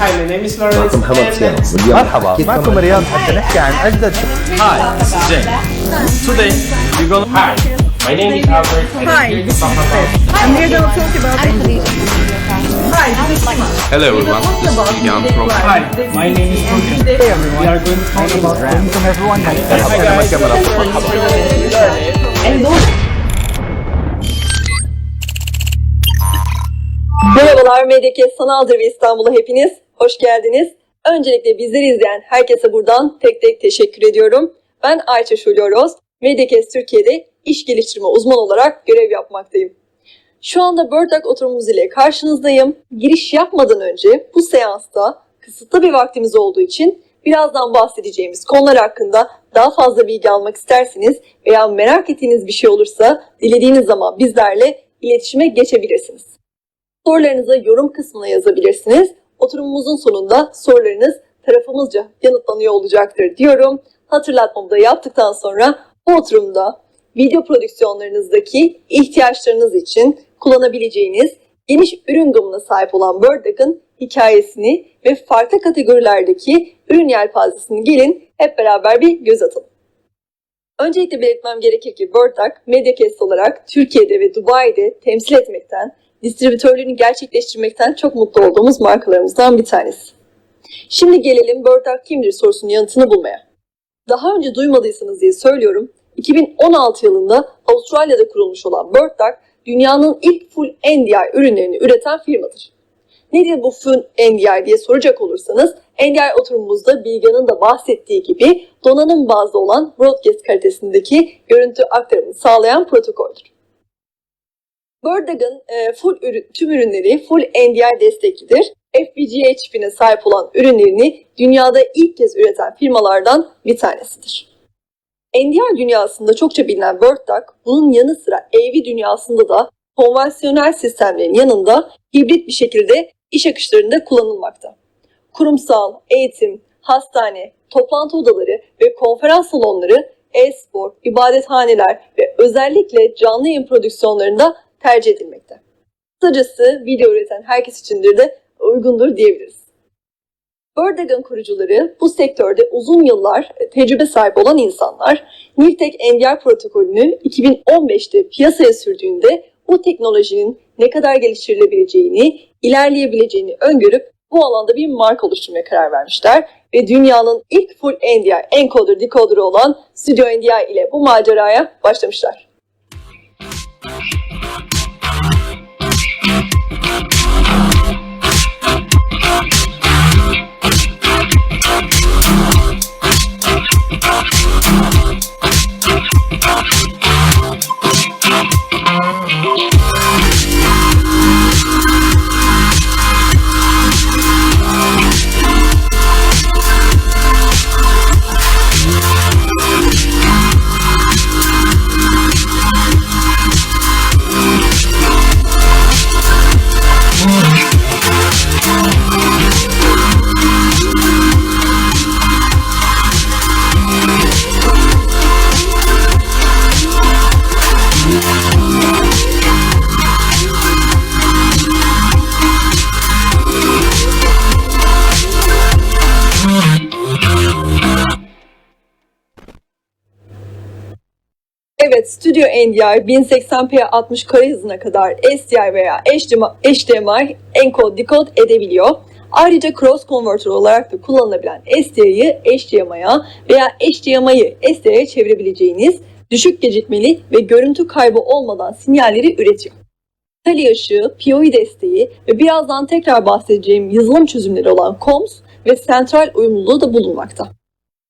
Hi, my name is Lawrence. معكم محمد and- صيام واليوم مرحبا أكيد معكم كمان رياض حتى نحكي عن أجدد Hi, this is Jane. Today, we're gonna. Hi, my name is Albert. and Hi, I'm here to this is talk about. I'm here to talk about Hi, this is Sima. Hello everyone, this is Jan from Hi, my name is Jorgen. Hey everyone We are going to talk about. welcome everyone Hi مرحبا guys. كاميرا مرحبا Merhabalar Medyakes Sanaldır ve İstanbul'a hepiniz hoş geldiniz. Öncelikle bizleri izleyen herkese buradan tek tek teşekkür ediyorum. Ben Ayça Şulyoros, Medyakes Türkiye'de iş geliştirme uzmanı olarak görev yapmaktayım. Şu anda Birdak oturumumuz ile karşınızdayım. Giriş yapmadan önce bu seansta kısıtlı bir vaktimiz olduğu için birazdan bahsedeceğimiz konular hakkında daha fazla bilgi almak isterseniz veya merak ettiğiniz bir şey olursa dilediğiniz zaman bizlerle iletişime geçebilirsiniz. Sorularınızı yorum kısmına yazabilirsiniz. Oturumumuzun sonunda sorularınız tarafımızca yanıtlanıyor olacaktır diyorum. Hatırlatmamı da yaptıktan sonra bu oturumda video prodüksiyonlarınızdaki ihtiyaçlarınız için kullanabileceğiniz geniş ürün gamına sahip olan Birdag'ın hikayesini ve farklı kategorilerdeki ürün yelpazesini gelin hep beraber bir göz atalım. Öncelikle belirtmem gerekir ki Birdag, Mediacast olarak Türkiye'de ve Dubai'de temsil etmekten, distribütörlüğünü gerçekleştirmekten çok mutlu olduğumuz markalarımızdan bir tanesi. Şimdi gelelim Birdag kimdir sorusunun yanıtını bulmaya. Daha önce duymadıysanız diye söylüyorum, 2016 yılında Avustralya'da kurulmuş olan Birdag, dünyanın ilk full NDI ürünlerini üreten firmadır. Nedir bu full NDI diye soracak olursanız, NDI oturumumuzda Bilge'nin de bahsettiği gibi donanım bazlı olan broadcast kalitesindeki görüntü aktarımını sağlayan protokoldür. Birdag'ın e, full ürün, tüm ürünleri full NDI desteklidir. FPGA çipine sahip olan ürünlerini dünyada ilk kez üreten firmalardan bir tanesidir. NDI dünyasında çokça bilinen Birdag, bunun yanı sıra AV dünyasında da konvansiyonel sistemlerin yanında hibrit bir şekilde iş akışlarında kullanılmakta. Kurumsal, eğitim, hastane, toplantı odaları ve konferans salonları, e-spor, ibadethaneler ve özellikle canlı yayın prodüksiyonlarında tercih edilmekte. Kısacası video üreten herkes içindir de uygundur diyebiliriz. Birdag'ın kurucuları bu sektörde uzun yıllar tecrübe sahip olan insanlar. Nivtek NDR protokolünü 2015'te piyasaya sürdüğünde bu teknolojinin ne kadar geliştirilebileceğini, ilerleyebileceğini öngörüp bu alanda bir marka oluşturmaya karar vermişler ve dünyanın ilk full NDI encoder decoder'ı olan Studio NDI ile bu maceraya başlamışlar. Evet, Studio NDI 1080p 60 kare hızına kadar SDI veya HDMI encode decode edebiliyor. Ayrıca cross converter olarak da kullanılabilen SDI'yi HDMI'ye veya HDMI'yi SDI'ye çevirebileceğiniz düşük gecikmeli ve görüntü kaybı olmadan sinyalleri üretiyor. Tele ışığı, PoE desteği ve birazdan tekrar bahsedeceğim yazılım çözümleri olan COMS ve sentral uyumluluğu da bulunmakta.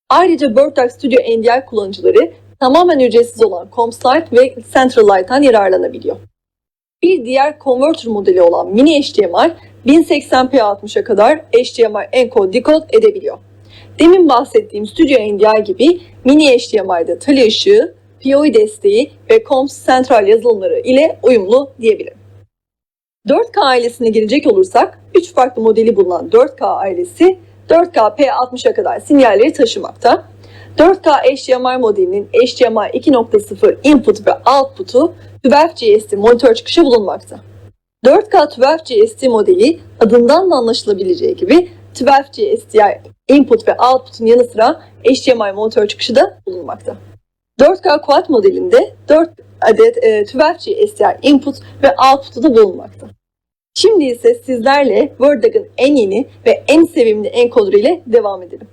Ayrıca Birdtag Studio NDI kullanıcıları tamamen ücretsiz olan ComsLite ve Centralite'dan yararlanabiliyor. Bir diğer converter modeli olan Mini HDMI 1080p 60'a kadar HDMI encode decode edebiliyor. Demin bahsettiğim Studio NDI gibi Mini HDMI'de tele ışığı, PoE desteği ve Coms Central yazılımları ile uyumlu diyebilirim. 4K ailesine gelecek olursak 3 farklı modeli bulunan 4K ailesi 4K P60'a kadar sinyalleri taşımakta. 4K HDMI modelinin HDMI 2.0 input ve output'u 12GST monitör çıkışı bulunmakta. 4K 12GST modeli adından da anlaşılabileceği gibi 12G SDI input ve output'un yanı sıra HDMI monitör çıkışı da bulunmakta. 4K Quad modelinde 4 adet e, 12G SDI input ve output'u da bulunmakta. Şimdi ise sizlerle Wordag'ın en yeni ve en sevimli encoder ile devam edelim.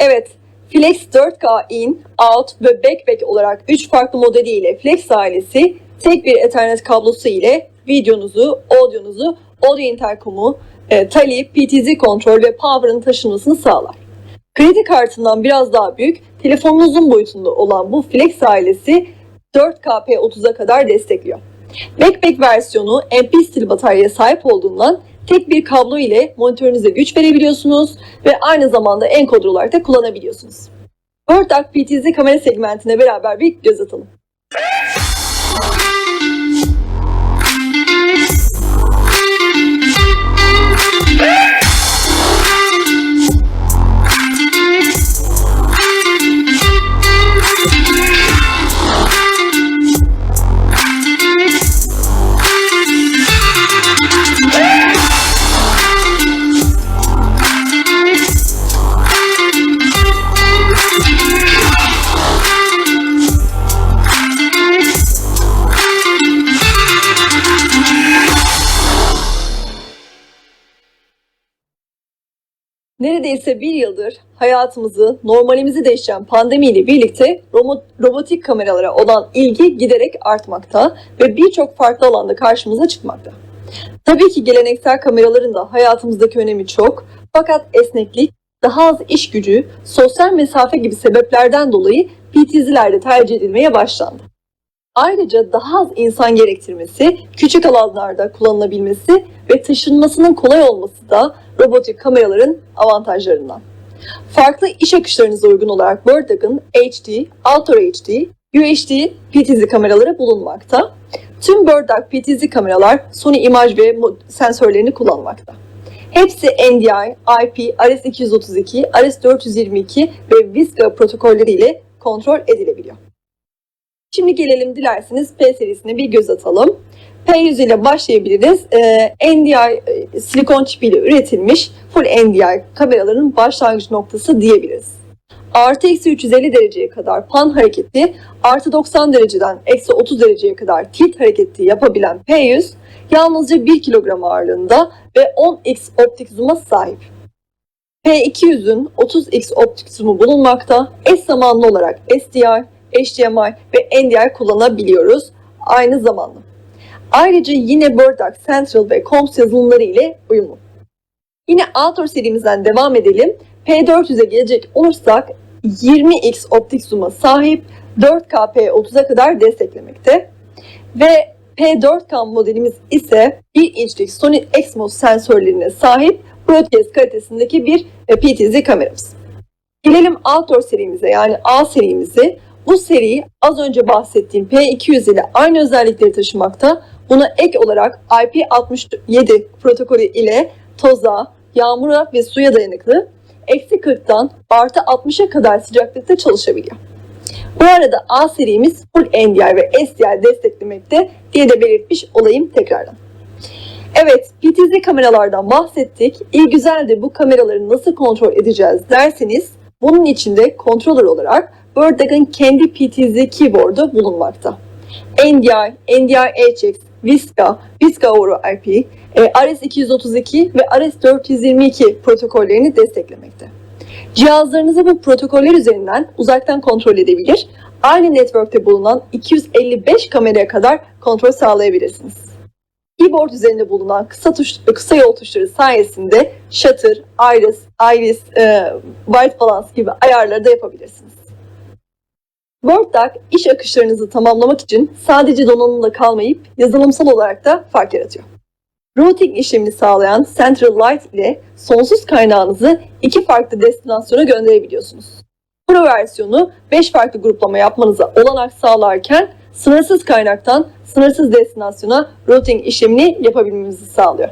Evet, Flex 4K in, out ve backpack olarak 3 farklı modeliyle Flex ailesi tek bir Ethernet kablosu ile videonuzu, audionuzu, audio intercom'u, e, tali, PTZ kontrol ve power'ın taşınmasını sağlar. Kredi kartından biraz daha büyük, telefonunuzun boyutunda olan bu Flex ailesi 4K-P30'a kadar destekliyor. Backpack versiyonu MP stil bataryaya sahip olduğundan tek bir kablo ile monitörünüze güç verebiliyorsunuz ve aynı zamanda encoder olarak da kullanabiliyorsunuz. Wordtag PTZ kamera segmentine beraber bir göz atalım. Neredeyse bir yıldır hayatımızı, normalimizi değiştiren pandemiyle birlikte robo- robotik kameralara olan ilgi giderek artmakta ve birçok farklı alanda karşımıza çıkmakta. Tabii ki geleneksel kameraların da hayatımızdaki önemi çok fakat esneklik, daha az iş gücü, sosyal mesafe gibi sebeplerden dolayı PTZ'lerde tercih edilmeye başlandı. Ayrıca daha az insan gerektirmesi, küçük alanlarda kullanılabilmesi ve taşınmasının kolay olması da robotik kameraların avantajlarından. Farklı iş akışlarınıza uygun olarak Wordag'ın HD, Ultra HD, UHD PTZ kameraları bulunmakta. Tüm Birdag PTZ kameralar Sony imaj ve sensörlerini kullanmakta. Hepsi NDI, IP, RS-232, RS-422 ve VISCA protokolleri ile kontrol edilebiliyor. Şimdi gelelim dilerseniz P serisine bir göz atalım. P100 ile başlayabiliriz. Ee, NDI e, silikon çipiyle üretilmiş full NDI kameraların başlangıç noktası diyebiliriz. Artı eksi 350 dereceye kadar pan hareketi, artı 90 dereceden eksi 30 dereceye kadar tilt hareketi yapabilen P100 yalnızca 1 kilogram ağırlığında ve 10x optik zoom'a sahip. P200'ün 30x optik zoom'u bulunmakta. Eş zamanlı olarak SDI, HDMI ve NDI kullanabiliyoruz aynı zamanda. Ayrıca yine Birdag Central ve Coms yazılımları ile uyumlu. Yine Outdoor serimizden devam edelim. P400'e gelecek olursak 20x optik zoom'a sahip 4K P30'a kadar desteklemekte. Ve P4K modelimiz ise 1 inçlik Sony Exmos sensörlerine sahip broadcast kalitesindeki bir PTZ kameramız. Gelelim Outdoor serimize yani A serimize. Bu seri az önce bahsettiğim P200 ile aynı özellikleri taşımakta. Buna ek olarak IP67 protokolü ile toza, yağmura ve suya dayanıklı, eksi 40'tan artı 60'a kadar sıcaklıkta çalışabiliyor. Bu arada A serimiz full NDI ve SDI desteklemekte diye de belirtmiş olayım tekrardan. Evet, PTZ kameralardan bahsettik. İyi güzel de bu kameraları nasıl kontrol edeceğiz derseniz, bunun içinde controller olarak Wordag'ın kendi PTZ keyboard'u bulunmakta. NDI, NDI HX, VISCA, VISCA over IP, e, RS-232 ve RS-422 protokollerini desteklemekte. Cihazlarınızı bu protokoller üzerinden uzaktan kontrol edebilir, aynı network'te bulunan 255 kameraya kadar kontrol sağlayabilirsiniz. Keyboard üzerinde bulunan kısa tuş, kısa yol tuşları sayesinde shutter, iris, iris, e, white balance gibi ayarları da yapabilirsiniz. WordDoc iş akışlarınızı tamamlamak için sadece donanımla kalmayıp yazılımsal olarak da fark yaratıyor. Routing işlemini sağlayan Central Light ile sonsuz kaynağınızı iki farklı destinasyona gönderebiliyorsunuz. Pro versiyonu 5 farklı gruplama yapmanıza olanak sağlarken sınırsız kaynaktan sınırsız destinasyona routing işlemini yapabilmemizi sağlıyor.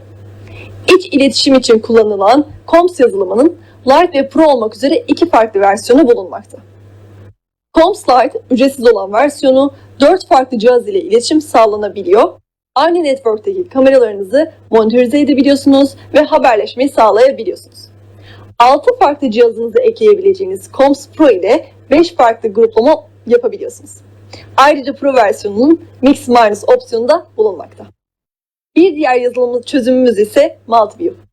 İç iletişim için kullanılan COMS yazılımının Lite ve Pro olmak üzere iki farklı versiyonu bulunmakta. COMS Lite ücretsiz olan versiyonu 4 farklı cihaz ile iletişim sağlanabiliyor. Aynı network'teki kameralarınızı monitörize edebiliyorsunuz ve haberleşmeyi sağlayabiliyorsunuz. 6 farklı cihazınıza ekleyebileceğiniz COMS Pro ile 5 farklı gruplama yapabiliyorsunuz. Ayrıca Pro versiyonunun Mix Minus opsiyonu da bulunmakta. Bir diğer yazılım çözümümüz ise Multiview.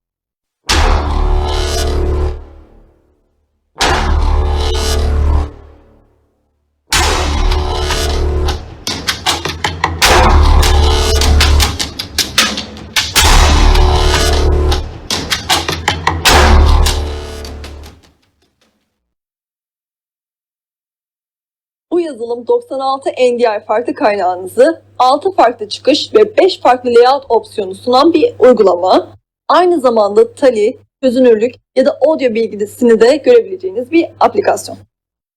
Yazılım 96 NDI farklı kaynağınızı 6 farklı çıkış ve 5 farklı layout opsiyonu sunan bir uygulama. Aynı zamanda tali, çözünürlük ya da audio bilgisini de görebileceğiniz bir aplikasyon.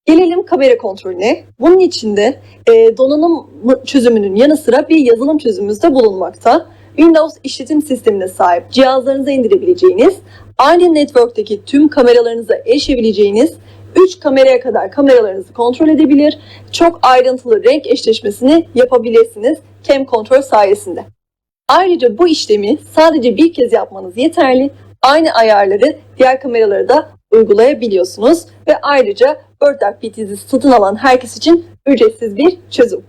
Gelelim kamera kontrolüne. Bunun içinde e, donanım çözümünün yanı sıra bir yazılım çözümümüz de bulunmakta. Windows işletim sistemine sahip cihazlarınıza indirebileceğiniz, aynı network'teki tüm kameralarınıza erişebileceğiniz 3 kameraya kadar kameralarınızı kontrol edebilir, çok ayrıntılı renk eşleşmesini yapabilirsiniz Cam Control sayesinde. Ayrıca bu işlemi sadece bir kez yapmanız yeterli. Aynı ayarları diğer kameralara da uygulayabiliyorsunuz ve ayrıca Birdduck PTZ satın alan herkes için ücretsiz bir çözüm.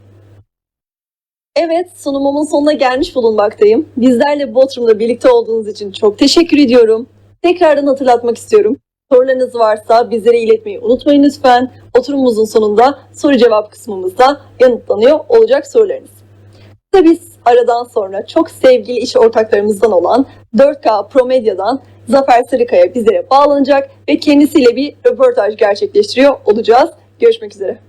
Evet, sunumumun sonuna gelmiş bulunmaktayım. Bizlerle Bodrum'da birlikte olduğunuz için çok teşekkür ediyorum. Tekrardan hatırlatmak istiyorum. Sorularınız varsa bizlere iletmeyi unutmayın lütfen. Oturumumuzun sonunda soru cevap kısmımızda yanıtlanıyor olacak sorularınız. Kısa biz aradan sonra çok sevgili iş ortaklarımızdan olan 4K Pro Medya'dan Zafer Sarıkaya bizlere bağlanacak ve kendisiyle bir röportaj gerçekleştiriyor olacağız. Görüşmek üzere.